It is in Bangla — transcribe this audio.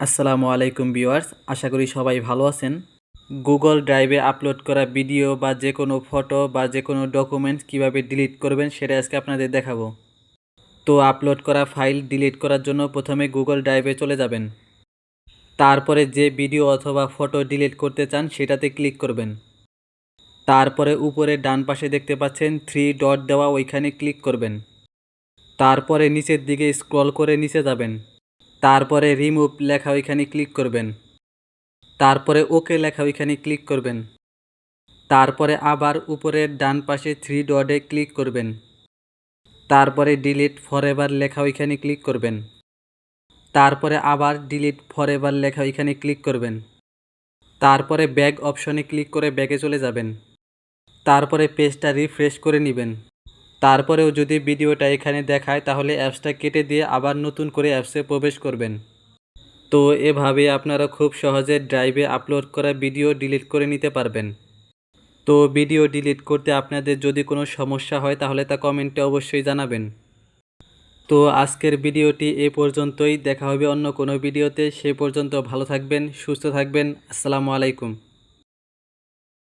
আসসালামু আলাইকুম ভিউয়ার্স, আশা করি সবাই ভালো আছেন। গুগল ড্রাইভে আপলোড করা ভিডিও বা যে কোনো ফটো বা যে কোনো ডকুমেন্টস কীভাবে ডিলিট করবেন সেটা আজকে আপনাদের দেখাবো। তো আপলোড করা ফাইল ডিলিট করার জন্য প্রথমে গুগল ড্রাইভে চলে যাবেন। তারপরে যে ভিডিও অথবা ফটো ডিলিট করতে চান সেটাতে ক্লিক করবেন। তারপরে উপরে ডান পাশে দেখতে পাচ্ছেন থ্রি ডট দেওয়া ওইখানে ক্লিক করবেন। তারপরে নিচের দিকে স্ক্রল করে নিচে যাবেন। তারপরে রিমুভ লেখা ওইখানে ক্লিক করবেন। তারপরে ওকে লেখা ওইখানে ক্লিক করবেন। তারপরে আবার উপরের ডান পাশে থ্রি ডটে ক্লিক করবেন। তারপরে ডিলিট ফরএভার লেখা ওইখানে ক্লিক করবেন। তারপরে আবার ডিলিট ফরএভার লেখা ওইখানে ক্লিক করবেন। তারপরে ব্যাগ অপশনে ক্লিক করে ব্যাগে চলে যাবেন। তারপরে পেজটা রিফ্রেশ করে নেবেন। তারপরেও যদি ভিডিওটা এখানে দেখায়, তাহলে অ্যাপসটা কেটে দিয়ে আবার নতুন করে অ্যাপসে প্রবেশ করবেন। তো এভাবে আপনারা খুব সহজে ড্রাইভে আপলোড করা ভিডিও ডিলিট করে নিতে পারবেন। তো ভিডিও ডিলিট করতে আপনাদের যদি কোনো সমস্যা হয়, তাহলে তা কমেন্টে অবশ্যই জানাবেন। তো আজকের ভিডিওটি এ পর্যন্তই। দেখা হবে অন্য কোনো ভিডিওতে। সে পর্যন্ত ভালো থাকবেন, সুস্থ থাকবেন। আসসালামু আলাইকুম।